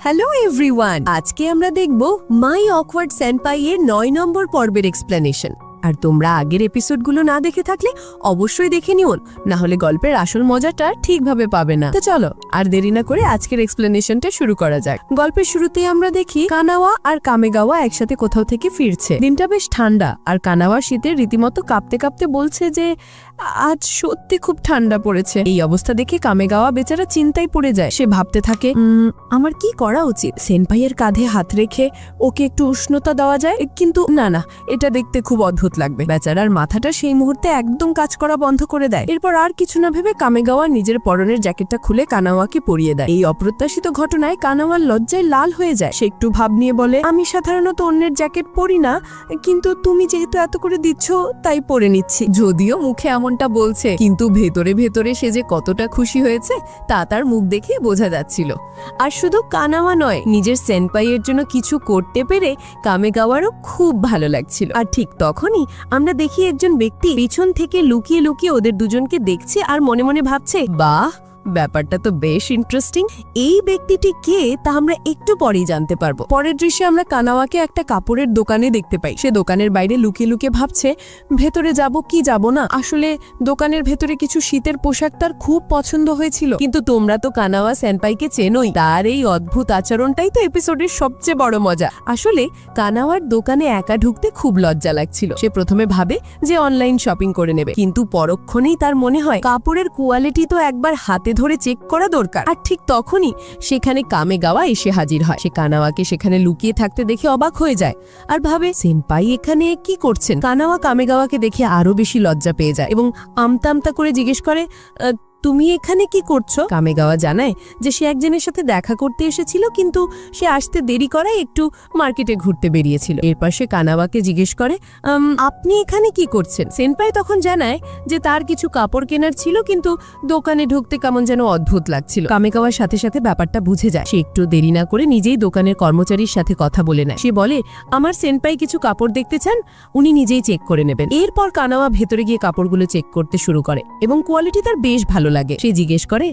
Hello everyone আজকে আমরা দেখব মাই অকওয়ার্ড স্যানপাই এর নয় নম্বর পর্বের এক্সপ্লেনেশন আর তোমরা আগের এপিসোডগুলো না দেখে থাকলে অবশ্যই দেখে নিও না হলে গল্পের আসল মজাটা ঠিকভাবে পাবে না। তো চলো আর দেরি না করে আজকের এক্সপ্লেনেশনটা শুরু করা যাক। গল্পের শুরুতেই আমরা দেখি কানাওয়া আর কামেগাওয়া একসাথে কোথাও থেকে ফিরছে। দিনটা বেশ ঠান্ডা আর কানাওয়া শীতের রীতিমতো কাঁপতে কাঁপতে বলছে যে আজ সত্যি খুব ঠান্ডা পড়েছে। এই অবস্থা দেখে কামেগাওয়া বেচারা চিন্তায় পড়ে যায়। সে ভাবতে থাকে "উম, আমার কি করা উচিত? সেনপাইয়ের কাঁধে হাত রেখে ওকে একটু উষ্ণতা দেওয়া যায়? কিন্তু না না এটা দেখতে খুব অদ্ভুত। লাগবে। বেচারার মাথাটা সেই মুহূর্তে একদম কাজ করা বন্ধ করে দেয়। এরপর আর কিছু না ভেবে কামেগাওয়া নিজের পরনের জ্যাকেটটা খুলে কানাওয়াকে পরিয়ে দেয়। এই অপ্রত্যাশিত ঘটনায় কানাওয়ার লজ্জায় লাল হয়ে যায়। সে একটু ভাব নিয়ে বলে, আমি সাধারণত অন্যের জ্যাকেট পরি না, কিন্তু তুমি যেহেতু এত করে দিচ্ছ, তাই পরে নিচ্ছি। যদিও মুখে এমনটা বলছে, কিন্তু ভেতরে ভেতরে সে যে কতটা খুশি হয়েছে, তা তার মুখ দেখে বোঝা যাচ্ছিল। আর শুধু কানাওয়া নয়, নিজের সেনপাইয়ের জন্য কিছু করতে পেরে কামেগাওয়ারও খুব ভালো লাগছিল। আর ঠিক তখনই আমরা দেখি একজন ব্যক্তি পিছন থেকে লুকিয়ে লুকিয়ে ওদের দুজনকে দেখছে আর মনে মনে ভাবছে, বাহ ব্যাপারটা তো বেশ ইন্টারেস্টিং এই ব্যক্তিটি কে তা আমরা একটু পরেই জানতে পারব। পরের দৃশ্যে আমরা কানাওয়াকে একটা কাপড়ের দোকানে দেখতে পাই। সে দোকানের বাইরে লুকিয়ে লুকিয়ে ভাবছে, ভেতরে যাব কি যাব না? আসলে দোকানের ভেতরে কিছু শীতের পোশাক তার খুব পছন্দ হয়েছিল। কিন্তু তোমরা তো কানাওয়া স্যানপাইকে চেনোই। তার এই অদ্ভুত আচরণটাই তো এপিসোডের সবচেয়ে বড় মজা। আসলে কানাওয়ার দোকানে একা ঢুকতে খুব লজ্জা লাগছিল। সে প্রথমে ভাবে যে অনলাইন শপিং করে নেবে। কিন্তু পরক্ষণেই তার মনে হয়, কাপড়ের কোয়ালিটি তো একবার হাতে ধরে চেক করা দরকার। আর ঠিক তখনই সেখানে কামে গাওয়া এসে হাজির হয়। সে কানাওয়াকে সেখানে লুকিয়ে থাকতে দেখে অবাক হয়ে যায় আর ভাবে সেনপাই এখানে কি করছেন? কানাওয়া কামে গাওয়াকে দেখে আরও বেশি লজ্জা পেয়ে যায় এবং আমতা আমতা করে জিজ্ঞেস করে "আহ, তুমি এখানে কি করছ? কামেগাওয়া জানায় যে সে একজনের সাথে দেখা করতে এসেছিল, কিন্তু সে আসতে দেরি করায় একটু মার্কেটে ঘুরতে বেরিয়েছিল। এরপর সে কানাওয়াকে জিজ্ঞেস করে আপনি এখানে কি করছেন? সেনপাই তখন জানায় যে তার কিছু কাপড় কেনার ছিল, কিন্তু দোকানে ঢুকতে কেমন যেন অদ্ভুত লাগছিল। কামেগাওয়ার সাথে সাথে ব্যাপারটা বুঝে যায়। সে একটু দেরি না করে নিজেই দোকানের কর্মচারীর সাথে কথা বলে নেয়। সে বলে, আমার সেনপাই কিছু কাপড় দেখতে চান? উনি নিজেই চেক করে নেবেন। এরপর কানাওয়া ভেতরে গিয়ে কাপড়গুলো চেক করতে শুরু করে এবং কোয়ালিটি তার বেশ ভালো লাগে। সে জিজ্ঞেস করে,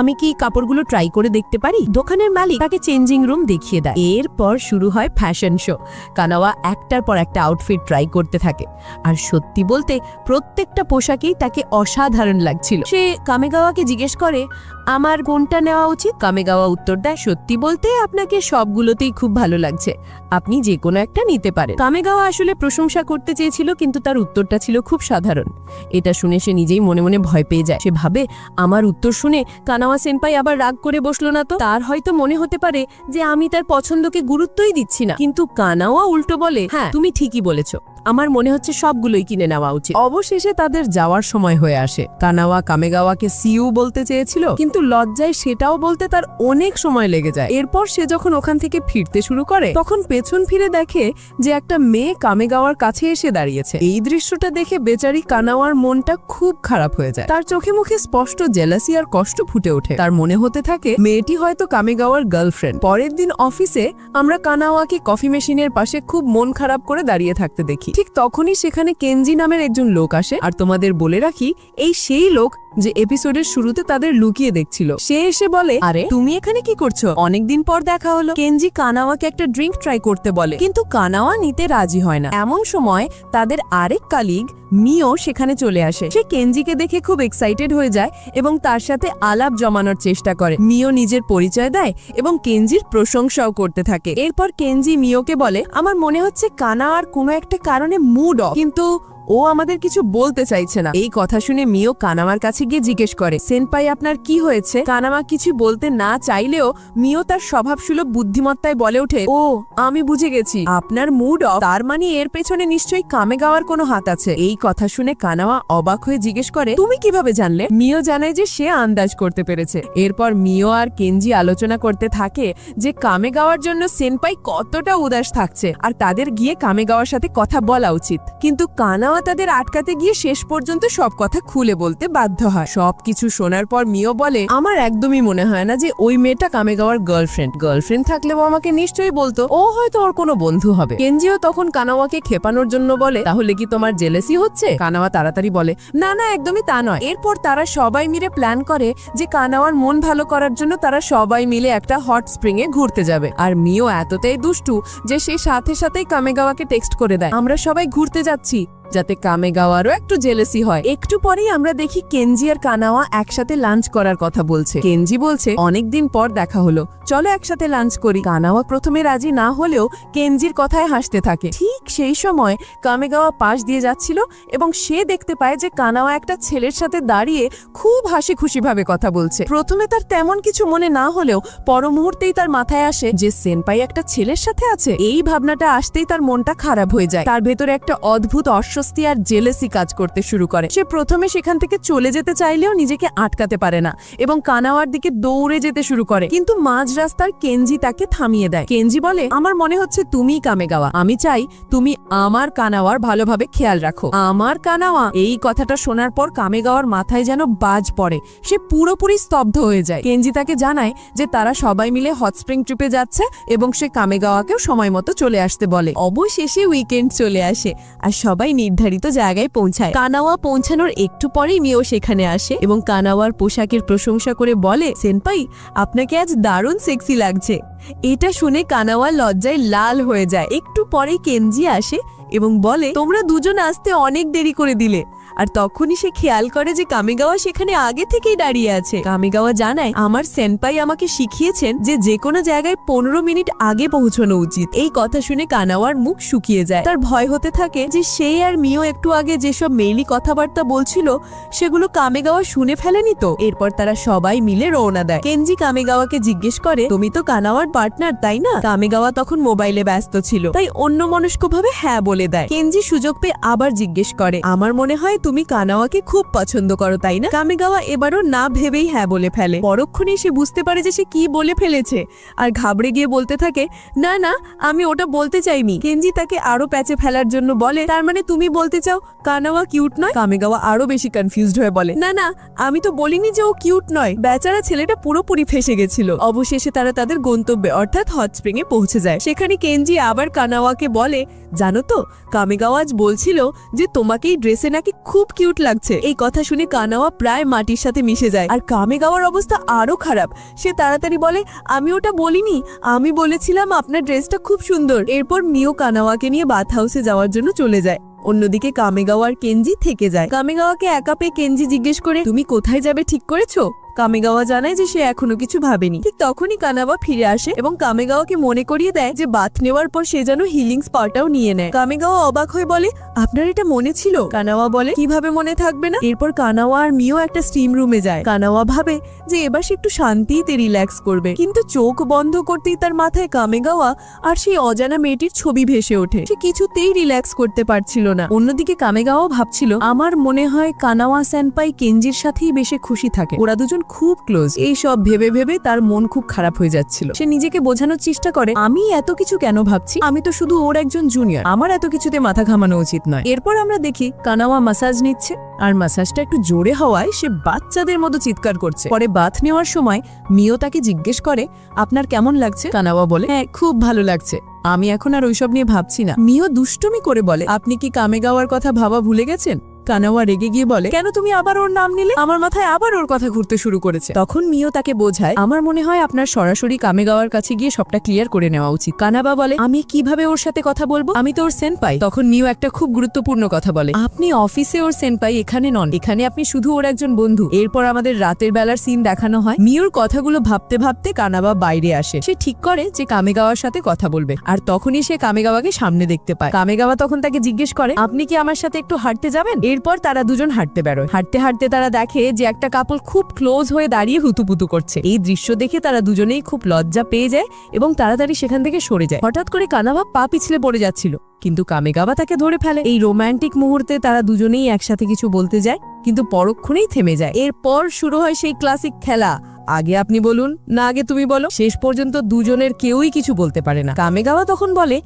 আমি কি কাপড়গুলো ট্রাই করে দেখতে পারি? দোকানের মালিক তাকে চেঞ্জিং রুম দেখিয়ে দেয়। এরপর শুরু হয় ফ্যাশন শো কানাওয়া একটার পর একটা আউটফিট ট্রাই করতে থাকে। আর সত্যি বলতে, প্রত্যেকটা পোশাকেই তাকে অসাধারণ লাগছিল। সে কামেগাওয়াকে জিজ্ঞেস করে আমার কোনটা নেওয়া উচিত কামেগাওয়া উত্তর দেয় সত্যি বলতে আপনাকে সবগুলোতেই খুব ভালো লাগছে। আপনি যে কোনো একটা নিতে পারেন। কামেগাওয়া আসলে প্রশংসা করতে চেয়েছিল, কিন্তু তার উত্তরটা ছিল খুব সাধারণ। এটা শুনে সে নিজেই মনে মনে ভয় পেয়ে যায়। সে ভাবে, আমার উত্তর শুনে কানাওয়া সেনপাই আবার রাগ করে বসল না তো? তার হয়তো মনে হতে পারে যে আমি তার পছন্দকে গুরুত্বই দিচ্ছি না। কিন্তু কানাওয়া উল্টো বলে হ্যাঁ তুমি ঠিকই বলেছ। আমার মনে হচ্ছে সবগুলোই কিনে নেওয়া উচিত। অবশেষে তাদের যাওয়ার সময় হয়ে আসে। কানাওয়া কামেগাওয়াকে সিউ বলতে চেয়েছিল, কিন্তু লজ্জায় সেটাও বলতে তার অনেক সময় লেগে যায়। এরপর সে যখন ওখান থেকে ফিরতে শুরু করে, তখন পেছন ফিরে দেখে যে একটা মেয়ে কামেগাওয়ার কাছে এসে দাঁড়িয়েছে। এই দৃশ্যটা দেখে বেচারি কানাওয়ার মনটা খুব খারাপ হয়ে যায়। তার চোখে মুখে স্পষ্ট জেলাসি আর কষ্ট ফুটে ওঠে। তার মনে হতে থাকে, মেয়েটি হয়তো কামেগাওয়ার গার্লফ্রেন্ড। পরের দিন অফিসে আমরা কানাওয়াকে কফি মেশিনের পাশে খুব মন খারাপ করে দাঁড়িয়ে থাকতে দেখি। ঠিক তখনই সেখানে কেনজি নামের একজন লোক আসে। আর তোমাদের বলে রাখি, এই সেই লোক যে এপিসোডের শুরুতে তাদের লুকিয়ে দেখছিল। সে এসে বলে, আরে, তুমি এখানে কি করছ? অনেকদিন পর দেখা হলো। কেনজি কানাওয়াকে একটা ড্রিঙ্ক ট্রাই করতে বলে। কিন্তু কানাওয়া নিতে রাজি হয় না। এমন সময় তাদের আরেক কালিগ মিও, সেখানে চলে আসে। সে কেনজিকে দেখে খুব এক্সাইটেড হয়ে যায় এবং তার সাথে আলাপ জমানোর চেষ্টা করে। মিও নিজের পরিচয় দেয় এবং কেনজির প্রশংসাও করতে থাকে। এরপর কেনজি মিওকে বলে, আমার মনে হচ্ছে কানা আর কোনো একটা কারণে মুড অফ কিন্তু ও আমাদের কিছু বলতে চাইছে না। এই কথা শুনে মিও কানামার কাছে গিয়ে জিজ্ঞেস করে, সেনপাই, আপনার কি হয়েছে? কানামা কিছু বলতে না চাইলেও মিও তার স্বভাবসুলভ বুদ্ধিমত্তায় বলে ওঠে, ও, আমি বুঝে গেছি। আপনার মুড অফ তার মানে এর পেছনে নিশ্চয়ই কামে গাওয়ার কোনো হাত আছে। এই কথা শুনে কানামা অবাক হয়ে জিজ্ঞেস করে, তুমি কীভাবে জানলে? মিও জানায় যে সে আন্দাজ করতে পেরেছে। এরপর মিও আর কেনজি আলোচনা করতে থাকে যে কামে গাওয়ার জন্য সেনপাই কতটা উদাস থাকছে, আর তাদের গিয়ে কামে গাওয়ার সাথে কথা বলা উচিত। কিন্তু কানাওয়া কানাওয়া তাদের আটকাতে গিয়ে শেষ পর্যন্ত সব কথা খুলে বলতে বাধ্য হয়। সবকিছু শোনার পর মিও বলে, আমার একদমই মনে হয় না যে ওই মেয়েটা কামেগাওয়ার গার্লফ্রেন্ড গার্লফ্রেন্ড থাকলেও আমাকে নিশ্চয়ই বলতো, ও হয়তো ওর কোনো বন্ধু হবে। কেনজিও তখন কানাওয়াকে খেপানোর জন্য বলে, তাহলে কি তোমার জেলেসি হচ্ছে? কানাওয়া তাড়াতাড়ি বলে, না না, একদমই তা নয়। এরপর তারা সবাই মিলে প্ল্যান করে যে কানাওয়ার মন ভালো করার জন্য তারা সবাই মিলে একটা হট স্প্রিং এ ঘুরতে যাবে। আর মিও এতটাই দুষ্টু যে সে সাথে সাথেই কামেগাওয়াকে টেক্সট করে দেয়, আমরা সবাই ঘুরতে যাচ্ছি। যাতে কামেগাওয়ারও একটু জেলেসি হয়। একটু পরেই আমরা দেখি কেনজি আর কানাওয়া একসাথে লাঞ্চ করার কথা বলছে। কেনজি বলছে, অনেকদিন পর দেখা হলো। চলো একসাথে লাঞ্চ করি। কানাওয়া প্রথমে রাজি না হলেও কেনজির কথায় হাসতে থাকে। ঠিক সেই সময় কামেগাওয়া পাশ দিয়ে যাচ্ছিল এবং সে দেখতে পায় যে কানাওয়া একটা ছেলের সাথে দাঁড়িয়ে খুব হাসি খুশি ভাবে কথা বলছে। প্রথমে তার তেমন কিছু মনে না হলেও পর মুহূর্তেই তার মাথায় আসে যে সেনপাই একটা ছেলের সাথে আছে। এই ভাবনাটা আসতেই তার মনটা খারাপ হয়ে যায়। তার ভেতরে একটা অদ্ভুত অস্বস্তি আর জেলেসি কাজ করতে শুরু করে। সে প্রথমে সেখান থেকে চলে যেতে চাইলেও নিজেকে আটকাতে পারে না এবং কানাওয়ার দিকে দৌড়ে যেতে শুরু করে। কিন্তু মাঝ রাস্তার কেনজি তাকে থামিয়ে দেয়। কেনজি বলে, আমার মনে হচ্ছে তুমিই কামেগাওয়া। আমি চাই তুমি আমার কানাওয়ার ভালোভাবে খেয়াল রাখো। আমার কানাওয়া এই কথাটা শোনার পর কামেগাওয়ার মাথায় যেন বাজ পড়ে। সে পুরোপুরি স্তব্ধ হয়ে যায়। কেনজি তাকে জানায় যে তারা সবাই মিলে হট স্প্রিং ট্রিপে যাচ্ছে এবং সে কামেগাওয়াকেও সময় মতো চলে আসতে বলে। অবশেষে উইকেন্ড চলে আসে। আর সবাই নির্ধারিত জায়গায় পৌঁছায়। কানাওয়া পৌঁছানোর একটু পরেই মিও সেখানে আসে এবং কানাওয়ার পোশাকের প্রশংসা করে বলে, সেনপাই, আপনাকে আজ দারুণ সেক্সি লাগছে। এটা শুনে কানাওয়া লজ্জায় লাল হয়ে যায়। একটু পরে কেনজি আসে এবং বলে, তোমরা দুজন আসতে অনেক দেরি করে দিলে। আর তখনই সে খেয়াল করে যে কামেগাওয়া সেখানে আগে থেকেই দাঁড়িয়ে আছে। কামেগাওয়া জানায়, আমার সেনপাই আমাকে শিখিয়েছেন যে যে কোনো জায়গায় পনেরো মিনিট আগে পৌঁছানো উচিত। এই কথা শুনে কানাওয়ার মুখ শুকিয়ে যায়। তার ভয় হতে থাকে যে সে আর মিও একটু আগে যেসব মেইলি কথাবার্তা বলছিল, সেগুলো কামেগাওয়া শুনে ফেলেনি তো? এরপর তারা সবাই মিলে রওনা দেয়। কেনজি কামেগাওয়াকে জিজ্ঞেস করে, তুমি তো কানাওয়ার পার্টনার, তাই না? কামেগাওয়া তখন মোবাইলে ব্যস্ত ছিল। তাই অন্য মনস্কভাবে হ্যাঁ বলে দেয়। কেনজি সুযোগ পেয়ে আবার জিজ্ঞেস করে, আমার মনে হয় তুমি কানাওয়াকে খুব পছন্দ করো, তাই না? কামেগাওয়া এবারও না ভেবেই হ্যাঁ বলে ফেলে। পরক্ষণে সে বুঝতে পারে যে সে কি বলে ফেলেছে। আর ঘাবড়ে গিয়ে বলতে থাকে, না না, আমি ওটা বলতে চাইনি। কেনজি তাকে আরও প্যাচে ফেলার জন্য বলে, তার মানে তুমি বলতে চাও কানাওয়া কিউট নয়? কামেগাওয়া আরও বেশি কনফিউজড হয়ে বলে, না না, আমি তো বলিনি যে ও কিউট নয়। বেচারা ছেলেটা পুরোপুরি ফেসে গেছিল। অবশেষে তারা তাদের গন্তব্যে, অর্থাৎ হট স্প্রিং এ পৌঁছে যায়। সেখানে কেনজি আবার কানাওয়াকে বলে, জানো তো, কামেগাওয়া আজ বলছিল যে তোমাকে এই ড্রেসে নাকি খুব কিউট লাগছে। এই কথা শুনে কানাওয়া প্রায় মাটির সাথে মিশে যায়। আর কামে গাওয়ার অবস্থা আরও খারাপ। সে তাড়াতাড়ি বলে, আমি ওটা বলিনি। আমি বলেছিলাম আপনার ড্রেসটা খুব সুন্দর। এরপর মিও কানাওয়াকে নিয়ে বাথ হাউসে যাওয়ার জন্য চলে যায়। অন্যদিকে কামেগাওয়ার কেঞ্জি থেকে যায়। কামেগাওয়াকে একা পেয়ে কেনজি জিজ্ঞেস করে, তুমি কোথায় যাবে ঠিক করেছ? কামেগাওয়া জানায় যে সে এখনও কিছু ভাবেনি। ঠিক তখনই কানাবা ফিরে আসে এবং কামেগাওয়াকে মনে করিয়ে দেয় যে বাথ নেওয়ার পর সে যেন হিলিং স্পাটাও নিয়ে নেয়। কামেগাওয়া অবাক হয়ে বলে, আপনার এটা মনে ছিল? কানাওয়া বলে, কীভাবে মনে থাকবে না? এরপর কানাওয়া আর মিও একটা স্টিম রুমে যায়। কানাওয়া ভাবে যে এবার সে একটু শান্তিতে রিল্যাক্স করবে। কিন্তু চোখ বন্ধ করতেই তার মাথায় কামেগাওয়া আর সেই অজানা মেয়েটির ছবি ভেসে ওঠে। সে কিছুতেই রিল্যাক্স করতে পারছিল না। অন্যদিকে কামেগাওয়া ভাবছিল, আমার মনে হয় কানাওয়া স্যানপাই কেঞ্জির সাথেই বেশি খুশি থাকে। ওরা দুজন খুব ক্লোজ এই সব ভেবে ভেবে তার মন খুব খারাপ হয়ে যাচ্ছিল। সে নিজেকে বোঝানোর চেষ্টা করে, আমি এত কিছু কেন ভাবছি? আমি তো শুধু ওর একজন জুনিয়র আমার এত কিছুতে মাথা ঘামানো উচিত নয়। এরপর আমরা দেখি কানাওয়া মাসাজ নিচ্ছে, আর মাসাজটা একটু জোরে হওয়ায় সে বাচ্চাদের মতো চিৎকার করছে। পরে বাথ নেওয়ার সময় মিও তাকে জিজ্ঞেস করে, আপনার কেমন লাগছে? কানাওয়া বলে হ্যাঁ খুব ভালো লাগছে। আমি এখন আর ওইসব নিয়ে ভাবছি না। মিও দুষ্টুমি করে বলে, আপনি কি কামেগাওয়ার কথা ভাবা ভুলে গেছেন? কানাওয়া রেগে গিয়ে বলে, কেন তুমি আবার ওর নাম নিলে? আমার মাথায় আবার ওর কথা ঘুরতে শুরু করেছে। তখন মিও তাকে বোঝায়, আমার মনে হয় আপনার সরাসরি কামেগাওয়ার কাছে গিয়ে সবটা ক্লিয়ার করে নেওয়া উচিত। কানাবা বলে, আমি কীভাবে ওর সাথে কথা বলব? আমি তো ওর সেন পাই তখন মিও একটা খুব গুরুত্বপূর্ণ কথা বলে, আপনি অফিসে ওর সেন পাই এখানে নন। এখানে আপনি শুধু ওর একজন বন্ধু। এরপর আমাদের রাতের বেলার সিন দেখানো হয়। মিওর কথাগুলো ভাবতে ভাবতে কানাবা বাইরে আসে। সে ঠিক করে যে কামেগাওয়ার সাথে কথা বলবে। আর তখনই সে কামেগাওয়াকে সামনে দেখতে পায়। কামেগাওয়া তখন তাকে জিজ্ঞেস করে, আপনি কি আমার সাথে একটু হাঁটতে যাবেন? এরপর তারা দুজন হাঁটতে বেরোয়। হাঁটতে হাঁটতে তারা দেখে যে একটা কাপল খুব ক্লোজ হয়ে দাঁড়িয়ে হুতুপুতু করছে। এই দৃশ্য দেখে তারা দুজনেই খুব লজ্জা পেয়ে যায় এবং তাড়াতাড়ি সেখান থেকে সরে যায়। হঠাৎ করে কানাবা পা পিছলে পড়ে যাচ্ছিল, কিন্তু কামেগাবা তাকে ধরে ফেলে। এই রোম্যান্টিক মুহূর্তে তারা দুজনেই একসাথে কিছু বলতে যায়, কিন্তু পরক্ষণেই থেমে যায়। এরপর শুরু হয় সেই ক্লাসিক খেলা। আগে আপনি বলুন, না আগে তুমি বলো। শেষ পর্যন্ত দুজনের কেউই কিছু বলতে পারে না। কামেগাওয়া তখন বলে,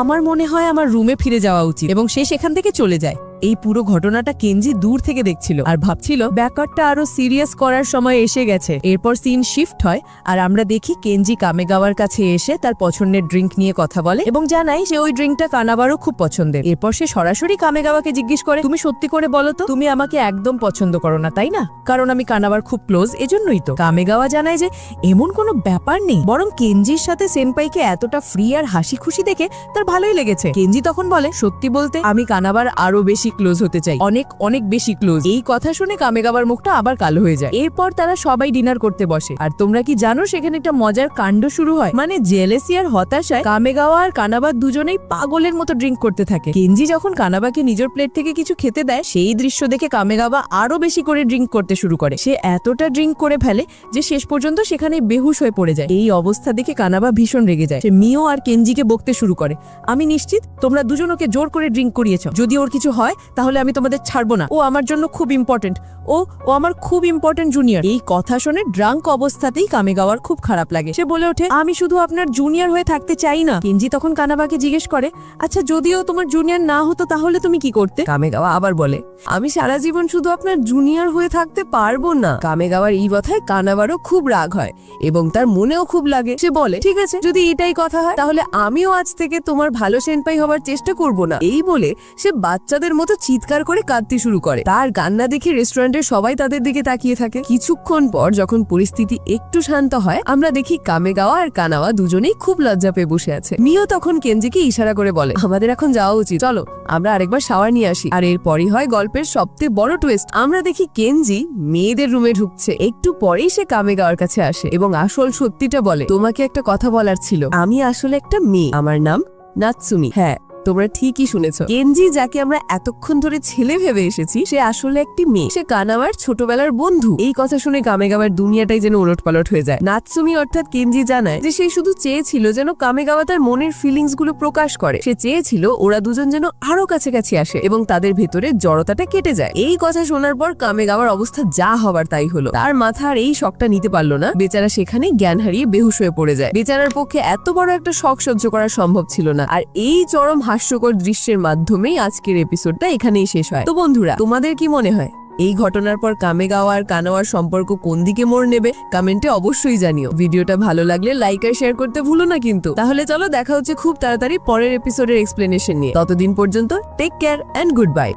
আমার মনে হয় আমার রুমে ফিরে যাওয়া উচিত। এবং সে সেখান থেকে চলে যায়। এই পুরো ঘটনাটা কেঞ্জি দূর থেকে দেখছিল আর ভাবছিল ব্যাপারটা আরও সিরিয়াস করার সময় এসে গেছে। এরপর সিন শিফট হয় আর আমরা দেখি কেনজি কামেগাওয়ার কাছে এসে তার পছন্দের ড্রিঙ্ক নিয়ে কথা বলে এবং জানাই যে ওই ড্রিঙ্কটা কানাবারও খুব পছন্দের। এরপর সে সরাসরি কামেগাওয়াকে জিজ্ঞেস করে, তুমি সত্যি করে বলো তো, তুমি আমাকে একদম পছন্দ করো না, তাই না? কারণ আমি কানাবার খুব ক্লোজ, এজন্যই তো। কামেগাওয়া জানায় যে এমন কোনো ব্যাপার নেই, বরং কেঞ্জির সাথে সেনপাইকে এতটা ফ্রি আর হাসি খুশি দেখে তার ভালোই লেগেছে। কেঞ্জি তখন বলে, সত্যি বলতে আমি কানাবার আরও বেশি ক্লোজ হতে চাই। অনেক অনেক বেশি ক্লোজ এই কথা শুনে কামেগাবার মুখটা আবার কালো হয়ে যায়। এরপর তারা সবাই ডিনার করতে বসে। আর তোমরা কি জানো সেখানে একটা মজার কাণ্ড শুরু হয়? মানে জেলেসি আর হতাশায় কামেগাওয়া আর কানাবার দুজনেই পাগলের মতো ড্রিঙ্ক করতে থাকে। কেনজি যখন কানাবাকে নিজের প্লেট থেকে কিছু খেতে দেয়, সেই দৃশ্য দেখে কামেগাওয়া আরও বেশি করে ড্রিঙ্ক করতে শুরু করে। সে এতটা ড্রিঙ্ক করে ফেলে যে শেষ পর্যন্ত সেখানে বেহুশ হয়ে পড়ে যায়। এই অবস্থা দেখে কানাবা ভীষণ রেগে যায়। সে মিও আর কেনজিকে বকতে শুরু করে। আমি নিশ্চিত তোমরা দুজন ওকে জোর করে ড্রিঙ্ক করিয়েছ। যদি ওর কিছু হয় তাহলে আমি তোমাদের ছাড়বো না। ও আমার জন্য খুব ইম্পর্টেন্ট ও ও আমার খুব ইম্পর্টেন্ট জুনিয়র এই কথা শুনে ড্রাঙ্ক অবস্থাতেই কামেগাওয়ার খুব খারাপ লাগে। সে বলে ওঠে, আমি শুধু আপনার জুনিয়র হয়ে থাকতে চাই না। কেনজি তখন কানাবাকে জিজ্ঞেস করে আচ্ছা যদিও তোমার জুনিয়র না হতো তাহলে তুমি কি করতে? কামেগাওয়া আবার বলে, আমি সারা জীবন শুধু আপনার জুনিয়র হয়ে থাকতে পারব না। কামেগাওয়ার এই কথায় কানাবারও খুব রাগ হয় এবং তার মনেও খুব লাগে। সে বলে, ঠিক আছে, যদি এটাই কথা হয়, তাহলে আমিও আজ থেকে তোমার ভালো সেনপাই হবার চেষ্টা করব না। এই বলে সে বাচ্চাদের মতো চিৎকার করে কাঁদতে শুরু করে। তার কান্না দেখে রেস্টুরেন্টের সবাই তাদের দিকে তাকিয়ে থাকে। কিছুক্ষণ পর যখন পরিস্থিতি একটু শান্ত হয়, আমরা দেখি কামেগাওয়া আর কানাওয়া দুজনেই খুব লজ্জা পেয়ে বসে আছে। মিও তখন কেনজিকে ইশারা করে বলে, আমাদের এখন যাওয়া উচিত। চলো, আমরা আরেকবার শাওয়ার নিয়ে আসি। আর এরপরই হয় গল্পের সবচেয়ে বড় টুইস্ট আমরা দেখি কেনজি মেয়েদের রুমে ঢুকছে। একটু পরেই সে কামেগাওয়ার কাছে আসে এবং আসল সত্যিটা বলে, তোমাকে একটা কথা বলার ছিল। আমি আসলে একটা মেয়ে। আমার নাম নাৎসুমি। হ্যাঁ তোমরা ঠিকই শুনেছ। কেনজি যাকে আমরা এতক্ষণ ধরে ছেলে ভেবে এসেছি, সে আসলে একটি মেয়ে। সে কানাবার ছোটবেলার বন্ধু। এই কথা শুনে কামেগাওয়ার দুনিয়াটাই যেন উলট পালট হয়ে যায়। নাৎসুমি অর্থাৎ কেনজি জানায় যে সে শুধু চেয়েছিল যেন কামেগাওয়া তার মনের ফিলিংসগুলো প্রকাশ করে। সে চেয়েছিল ওরা দুজন যেন আরও কাছাকাছি আসে এবং তাদের ভেতরে জড়তাটা কেটে যায়। এই কথা শোনার পর কামেগাওয়ার অবস্থা যা হবার তাই হলো। তার মাথা আর এই শখটা নিতে পারল না। বেচারা সেখানে জ্ঞান হারিয়ে বেহুশ হয়ে পড়ে যায়। বেচারার পক্ষে এত বড় একটা শখ সহ্য করা সম্ভব ছিল না। আর এই চরম হাস্যকর দৃশ্যের মাধ্যমেই আজকের এপিসোডটা এখানেই শেষ হয়। তো বন্ধুরা, তোমাদের কি মনে হয়? এই ঘটনার পর কামেগাওয়া আর কানাওয়ার সম্পর্ক কোন দিকে মোড় নেবে? কমেন্টে অবশ্যই জানিও। ভিডিওটা ভালো লাগলে লাইক আর শেয়ার করতে ভুলো না কিন্তু। তাহলে চলো দেখা হচ্ছে খুব তাড়াতাড়ি পরের এপিসোডের এক্সপ্লেনেশন নিয়ে। ততদিন পর্যন্ত take care and good bye